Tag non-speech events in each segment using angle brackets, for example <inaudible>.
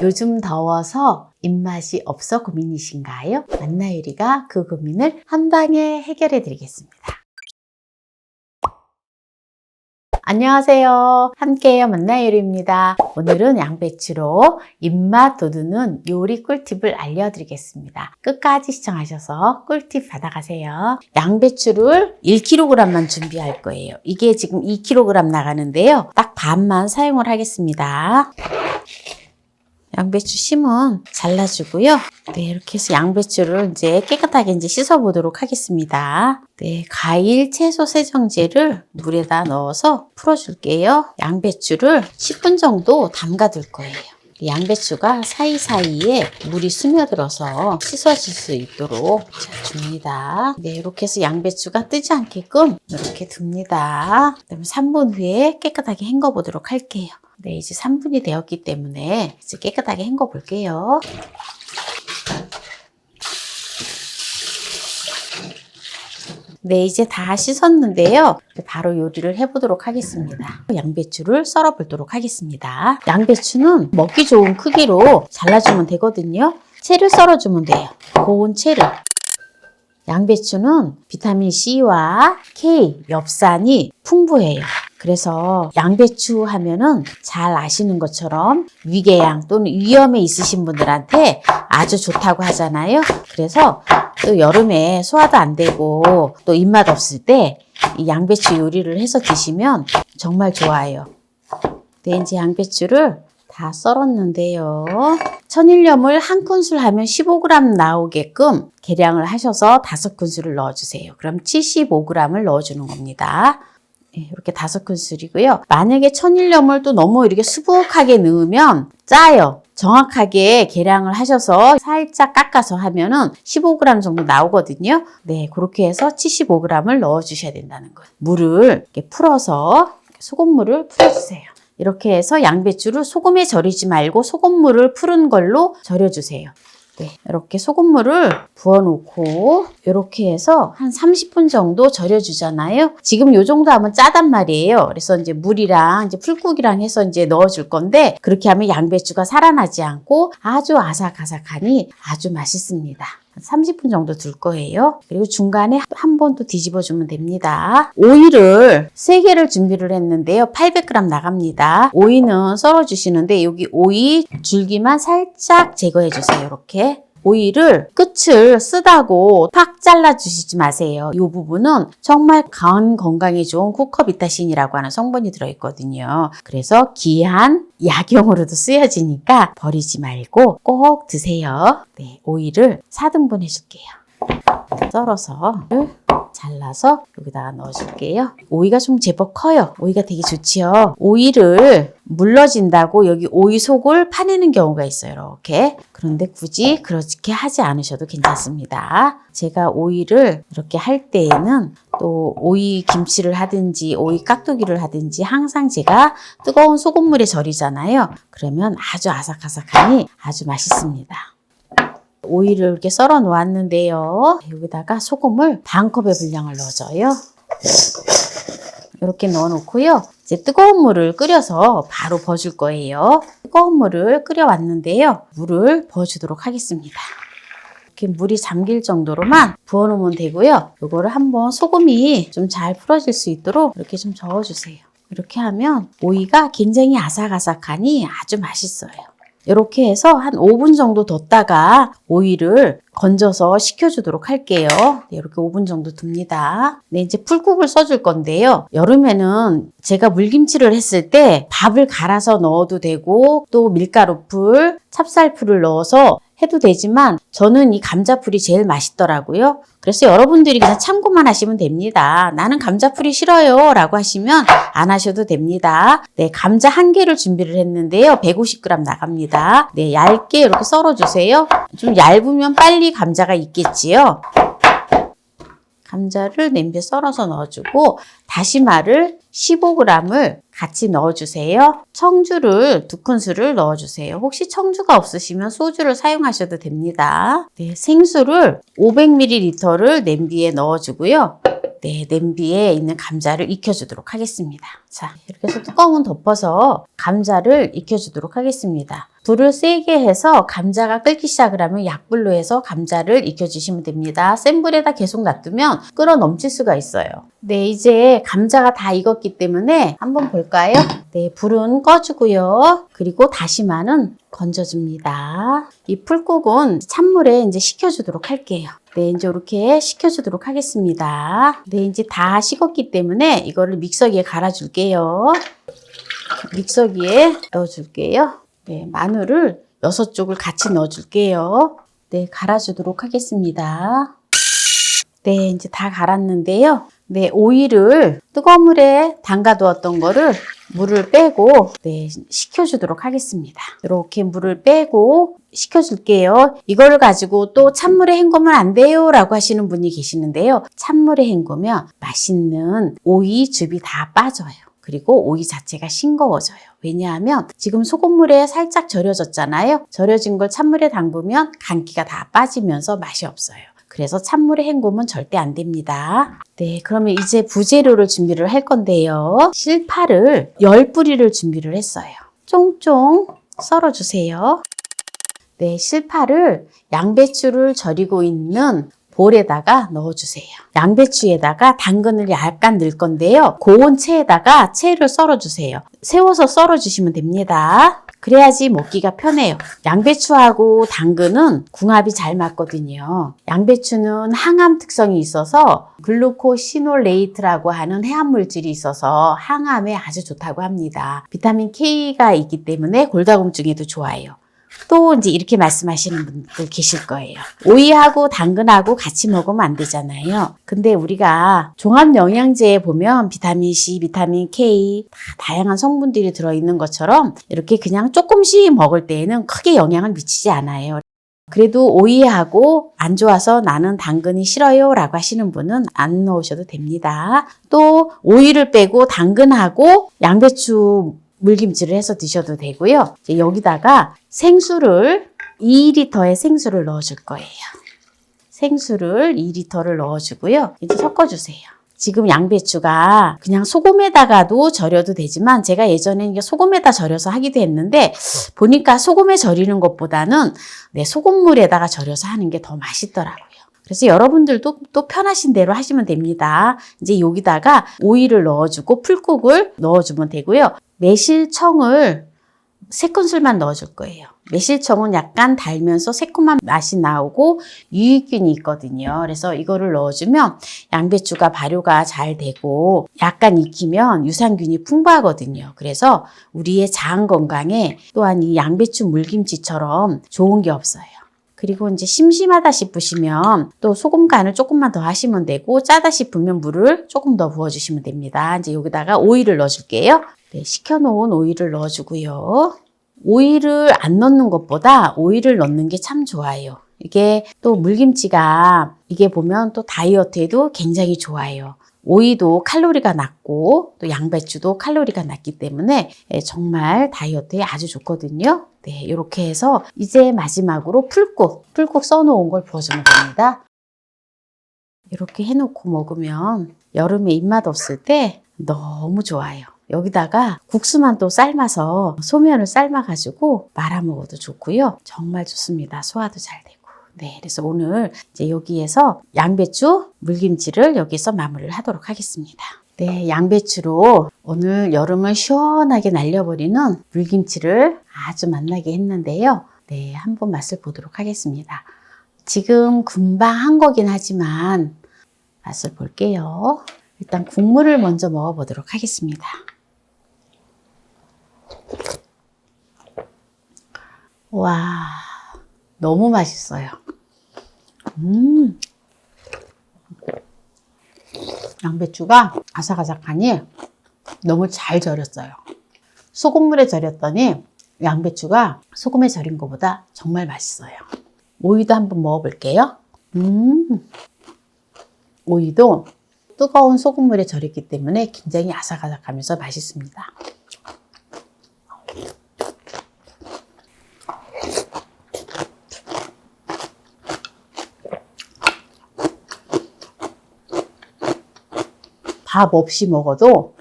요즘 더워서 입맛이 없어 고민이신가요? 만나유리가 그 고민을 한 방에 해결해 드리겠습니다. 안녕하세요. 함께해요 만나유리입니다. 오늘은 양배추로 입맛 돋우는 요리 꿀팁을 알려드리겠습니다. 끝까지 시청하셔서 꿀팁 받아가세요. 양배추를 1kg만 준비할 거예요. 이게 지금 2kg 나가는데요. 딱 반만 사용을 하겠습니다. 양배추 심은 잘라주고요. 네, 이렇게 해서 양배추를 이제 깨끗하게 이제 씻어보도록 하겠습니다. 네, 과일 채소 세정제를 물에다 넣어서 풀어줄게요. 양배추를 10분 정도 담가둘 거예요. 양배추가 사이사이에 물이 스며들어서 씻어질 수 있도록 자, 줍니다. 네, 이렇게 해서 양배추가 뜨지 않게끔 이렇게 둡니다. 그다음에 3분 후에 깨끗하게 헹궈 보도록 할게요. 네, 이제 3분이 되었기 때문에 이제 깨끗하게 헹궈 볼게요. 네, 이제 다 씻었는데요. 바로 요리를 해보도록 하겠습니다. 양배추를 썰어 보도록 하겠습니다. 양배추는 먹기 좋은 크기로 잘라주면 되거든요. 채를 썰어주면 돼요. 고운 채를. 양배추는 비타민 C와 K, 엽산이 풍부해요. 그래서 양배추 하면은 잘 아시는 것처럼 위궤양 또는 위염에 있으신 분들한테 아주 좋다고 하잖아요. 그래서 또 여름에 소화도 안 되고 또 입맛 없을 때 이 양배추 요리를 해서 드시면 정말 좋아요. 네, 이제 양배추를 다 썰었는데요. 천일염을 한 큰술 하면 15g 나오게끔 계량을 하셔서 다섯 큰술을 넣어주세요. 그럼 75g을 넣어주는 겁니다. 네, 이렇게 다섯 큰술이고요. 만약에 천일염을 또 너무 이렇게 수북하게 넣으면 짜요. 정확하게 계량을 하셔서 살짝 깎아서 하면은 15g 정도 나오거든요. 네, 그렇게 해서 75g을 넣어 주셔야 된다는 거예요. 물을 이렇게 풀어서 소금물을 풀어주세요. 이렇게 해서 양배추를 소금에 절이지 말고 소금물을 푸른 걸로 절여주세요. 네, 이렇게 소금물을 부어놓고 이렇게 해서 한 30분 정도 절여주잖아요. 지금 요 정도 하면 짜단 말이에요. 그래서 이제 물이랑 이제 풀국이랑 해서 이제 넣어줄 건데 그렇게 하면 양배추가 살아나지 않고 아주 아삭아삭하니 아주 맛있습니다. 30분 정도 둘 거예요. 그리고 중간에 한 번 또 뒤집어 주면 됩니다. 오이를 3개를 준비를 했는데요. 800g 나갑니다. 오이는 썰어 주시는데 여기 오이 줄기만 살짝 제거해 주세요. 이렇게. 오이를 끝을 쓰다고 팍 잘라 주시지 마세요. 이 부분은 정말 간 건강에 좋은 쿠커비타신이라고 하는 성분이 들어있거든요. 그래서 귀한 약용으로도 쓰여지니까 버리지 말고 꼭 드세요. 네, 오이를 4등분 해줄게요. 썰어서 잘라서 여기다가 넣어줄게요. 오이가 좀 제법 커요. 오이가 되게 좋지요. 오이를 물러진다고 여기 오이 속을 파내는 경우가 있어요. 이렇게. 그런데 굳이 그렇게 하지 않으셔도 괜찮습니다. 제가 오이를 이렇게 할 때에는 또 오이 김치를 하든지 오이 깍두기를 하든지 항상 제가 뜨거운 소금물에 절이잖아요. 그러면 아주 아삭아삭하니 아주 맛있습니다. 오이를 이렇게 썰어 놓았는데요. 여기다가 소금을 반 컵의 분량을 넣어줘요. 이렇게 넣어 놓고요. 이제 뜨거운 물을 끓여서 바로 버줄 거예요. 뜨거운 물을 끓여 왔는데요. 물을 부어주도록 하겠습니다. 이렇게 물이 잠길 정도로만 부어 놓으면 되고요. 이거를 한번 소금이 좀 잘 풀어질 수 있도록 이렇게 좀 저어주세요. 이렇게 하면 오이가 굉장히 아삭아삭하니 아주 맛있어요. 이렇게 해서 한 5분 정도 뒀다가 오이를 건져서 식혀주도록 할게요. 네, 이렇게 5분 정도 둡니다. 네, 이제 풀국을 써줄 건데요. 여름에는 제가 물김치를 했을 때 밥을 갈아서 넣어도 되고 또 밀가루풀, 찹쌀풀을 넣어서 해도 되지만 저는 이 감자풀이 제일 맛있더라고요. 그래서 여러분들이 그냥 참고만 하시면 됩니다. 나는 감자풀이 싫어요 라고 하시면 안 하셔도 됩니다. 네, 감자 한 개를 준비를 했는데요. 150g 나갑니다. 네, 얇게 이렇게 썰어주세요. 좀 얇으면 빨리 감자가 익겠지요. 감자를 냄비에 썰어서 넣어주고 다시마를 15g을 같이 넣어주세요. 청주를 두 큰술을 넣어주세요. 혹시 청주가 없으시면 소주를 사용하셔도 됩니다. 네, 생수를 500ml를 냄비에 넣어주고요. 네, 냄비에 있는 감자를 익혀주도록 하겠습니다. 자, 이렇게 해서 <laughs> 뚜껑은 덮어서 감자를 익혀주도록 하겠습니다. 불을 세게 해서 감자가 끓기 시작을 하면 약불로 해서 감자를 익혀주시면 됩니다. 센 불에다 계속 놔두면 끓어 넘칠 수가 있어요. 네, 이제 감자가 다 익었기 때문에 한번 볼까요? 네, 불은 꺼주고요. 그리고 다시마는 건져줍니다. 이 풀국은 찬물에 이제 식혀주도록 할게요. 네, 이제 이렇게 식혀주도록 하겠습니다. 네, 이제 다 식었기 때문에 이거를 믹서기에 갈아줄게요. 믹서기에 넣어줄게요. 네, 마늘을 여섯 쪽을 같이 넣어줄게요. 네, 갈아주도록 하겠습니다. 네, 이제 다 갈았는데요. 네, 오이를 뜨거운 물에 담가두었던 거를 물을 빼고 네, 식혀주도록 하겠습니다. 이렇게 물을 빼고 식혀줄게요. 이걸 가지고 또 찬물에 헹구면 안 돼요 라고 하시는 분이 계시는데요. 찬물에 헹구면 맛있는 오이 즙이 다 빠져요. 그리고 오이 자체가 싱거워져요. 왜냐하면 지금 소금물에 살짝 절여졌잖아요. 절여진 걸 찬물에 담그면 간기가 다 빠지면서 맛이 없어요. 그래서 찬물에 헹구면 절대 안 됩니다. 네, 그러면 이제 부재료를 준비를 할 건데요. 실파를 10뿌리를 준비를 했어요. 쫑쫑 썰어주세요. 네, 실파를 양배추를 절이고 있는 볼에다가 넣어주세요. 양배추에다가 당근을 약간 넣을 건데요. 고온 채에다가 채를 썰어주세요. 세워서 썰어주시면 됩니다. 그래야지 먹기가 편해요. 양배추하고 당근은 궁합이 잘 맞거든요. 양배추는 항암 특성이 있어서 글루코시놀레이트라고 하는 해암 물질이 있어서 항암에 아주 좋다고 합니다. 비타민 K가 있기 때문에 골다공증에도 좋아요. 또 이제 이렇게 말씀하시는 분들 계실 거예요. 오이하고 당근하고 같이 먹으면 안 되잖아요. 근데 우리가 종합 영양제에 보면 비타민 C, 비타민 K 다 다양한 성분들이 들어 있는 것처럼 이렇게 그냥 조금씩 먹을 때에는 크게 영향을 미치지 않아요. 그래도 오이하고 안 좋아서 나는 당근이 싫어요 라고 하시는 분은 안 넣으셔도 됩니다. 또 오이를 빼고 당근하고 양배추 물김치를 해서 드셔도 되고요. 여기다가 생수를 2리터의 생수를 넣어줄 거예요. 생수를 2리터를 넣어주고요. 이제 섞어주세요. 지금 양배추가 그냥 소금에다가도 절여도 되지만 제가 예전에 이게 소금에다 절여서 하기도 했는데 보니까 소금에 절이는 것보다는 네, 소금물에다가 절여서 하는 게 더 맛있더라고요. 그래서 여러분들도 또 편하신 대로 하시면 됩니다. 이제 여기다가 오이를 넣어주고 풀국을 넣어주면 되고요. 매실청을 세 큰술만 넣어줄 거예요. 매실청은 약간 달면서 새콤한 맛이 나오고 유익균이 있거든요. 그래서 이거를 넣어주면 양배추가 발효가 잘 되고 약간 익히면 유산균이 풍부하거든요. 그래서 우리의 장 건강에 또한 이 양배추 물김치처럼 좋은 게 없어요. 그리고 이제 심심하다 싶으시면 또 소금 간을 조금만 더 하시면 되고 짜다 싶으면 물을 조금 더 부어주시면 됩니다. 이제 여기다가 오이를 넣어줄게요. 네, 식혀놓은 오이를 넣어주고요. 오이를 안 넣는 것보다 오이를 넣는 게 참 좋아요. 이게 또 물김치가 이게 보면 또 다이어트에도 굉장히 좋아요. 오이도 칼로리가 낮고 또 양배추도 칼로리가 낮기 때문에 예, 정말 다이어트에 아주 좋거든요. 네, 이렇게 해서 이제 마지막으로 풀국, 풀국 써놓은 걸 부어주면 됩니다. 이렇게 해놓고 먹으면 여름에 입맛 없을 때 너무 좋아요. 여기다가 국수만 또 삶아서 소면을 삶아가지고 말아 먹어도 좋고요. 정말 좋습니다. 소화도 잘 되고. 네, 그래서 오늘 이제 여기에서 양배추 물김치를 여기서 마무리를 하도록 하겠습니다. 네, 양배추로 오늘 여름을 시원하게 날려버리는 물김치를 아주 맛나게 했는데요. 네, 한번 맛을 보도록 하겠습니다. 지금 금방 한 거긴 하지만 맛을 볼게요. 일단 국물을 먼저 먹어보도록 하겠습니다. 와, 너무 맛있어요. 음. 양배추가 아삭아삭하니 너무 잘 절였어요. 소금물에 절였더니 양배추가 소금에 절인 것보다 정말 맛있어요. 오이도 한번 먹어볼게요. 음. 오이도 뜨거운 소금물에 절였기 때문에 굉장히 아삭아삭하면서 맛있습니다. 밥 없이 먹어도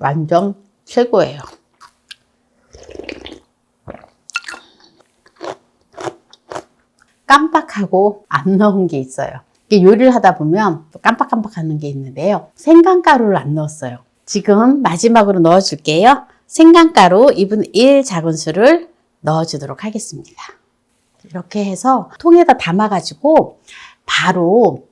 완전 최고예요. 깜빡하고 안 넣은 게 있어요. 요리를 하다 보면 또 깜빡깜빡 하는 게 있는데요. 생강가루를 안 넣었어요. 지금 마지막으로 넣어줄게요. 생강가루 2분의 1 작은술을 넣어주도록 하겠습니다. 이렇게 해서 통에다 담아가지고 바로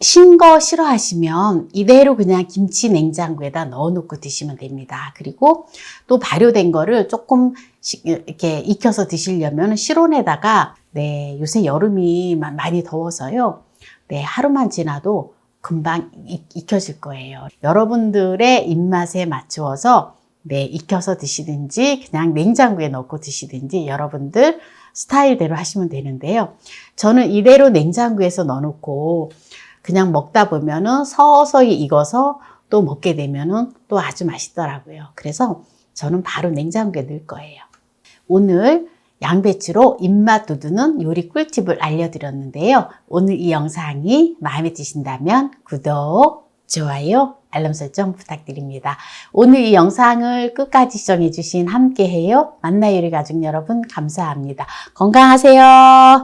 신 거 싫어하시면 이대로 그냥 김치 냉장고에다 넣어놓고 드시면 됩니다. 그리고 또 발효된 거를 조금 시- 이렇게 익혀서 드시려면 실온에다가 네 요새 여름이 마- 많이 더워서요. 네 하루만 지나도 금방 익- 익혀질 거예요. 여러분들의 입맛에 맞추어서 네 익혀서 드시든지 그냥 냉장고에 넣고 드시든지 여러분들 스타일대로 하시면 되는데요. 저는 이대로 냉장고에서 넣어놓고 그냥 먹다 보면은 서서히 익어서 또 먹게 되면은 또 아주 맛있더라고요. 그래서 저는 바로 냉장고에 넣을 거예요. 오늘 양배추로 입맛 돋우는 요리 꿀팁을 알려드렸는데요. 오늘 이 영상이 마음에 드신다면 구독, 좋아요, 알람 설정 부탁드립니다. 오늘 이 영상을 끝까지 시청해주신 함께해요. 만나 요리 가족 여러분 감사합니다. 건강하세요.